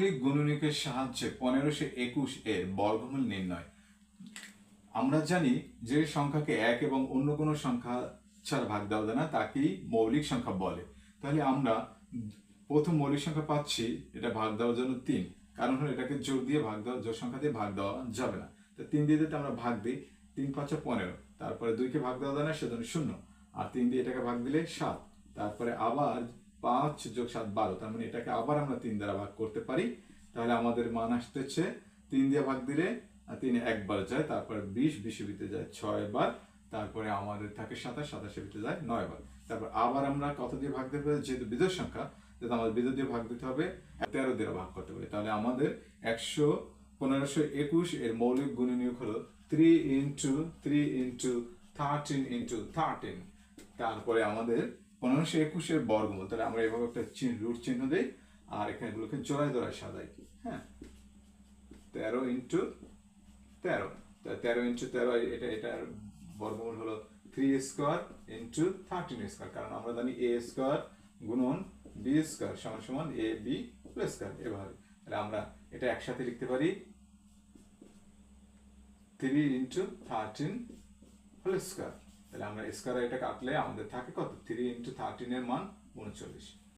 মৌলিক গুণনীকের সাহায্যে পনেরোশো একুশ এর বর্গমূল নির্ণয়। আমরা জানি যে সংখ্যাকে এক এবং অন্য কোনো সংখ্যা ছাড়া ভাগ দেওয়া যায় না, তাকেই মৌলিক সংখ্যা বলে। তাহলে আমরা প্রথম মৌলিক সংখ্যা পাচ্ছি, এটা ভাগ দেওয়ার জন্য তিন। কারণ হলো এটাকে জোর দিয়ে ভাগ দেওয়া জোর সংখ্যা দিয়ে ভাগ দেওয়া যাবে না। তো তিন দিয়ে দিতে আমরা ভাগ দিই, তিন পাঁচে পনেরো। তারপরে দুইকে ভাগ দেওয়া যায় না, সেজন্য শূন্য। আর তিন দিয়ে এটাকে ভাগ দিলে সাত। তারপরে আবার পাঁচ যোগ সাত বারো, তার মানে এটাকে আবার আমরা তিন দ্বারা ভাগ করতে পারি। তাহলে আমাদের মান আসতেছে তিন দিয়ে ভাগ দিলে তিন একবার যায়, তারপরে বিশ, বিশে ভিতরে যায় ছয় বার, তারপরে আমাদের থাকে সাতাশ, সাতাশে ভিতরে যায় নয় বার। তারপর আবার আমরা কত দিয়ে ভাগ দিতে পারি? যেহেতু বিজয় সংখ্যা যেহেতু আমাদের বিজয় দিয়ে ভাগ দিতে হবে, তেরো দিয়ে ভাগ করতে পারি। তাহলে আমাদের একশো পনেরোশো একুশ এর মৌলিক গুণনীয়ক হলো three into three into thirteen into thirteen তারপরে আমাদের পনেরোশো একুশের বর্গমূল, তাহলে আমরা এভাবে একটা চিহ্ন, রুট চিহ্ন দিই, আর এখানে এগুলোকে জোড়ায় জোড়ায় সাজাই হ্যাঁ। তেরো ইন্টু তেরো। তেরো ইন্টু তেরো, এটা, এটার বর্গমূল হলো three square into thirteen square, কারণ আমরা জানি এ স্কোয়ার গুণন বি স্কোয়ার সমান সমান এ বি প্লাস স্কোয়ার এভাবে। তাহলে আমরা এটা একসাথে লিখতে পারি three into thirteen whole square. তাহলে আমরা স্কোয়ার এটা কাটলে আমাদের থাকে কত? থ্রি ইন্টু থার্টিনের মান উনচল্লিশ।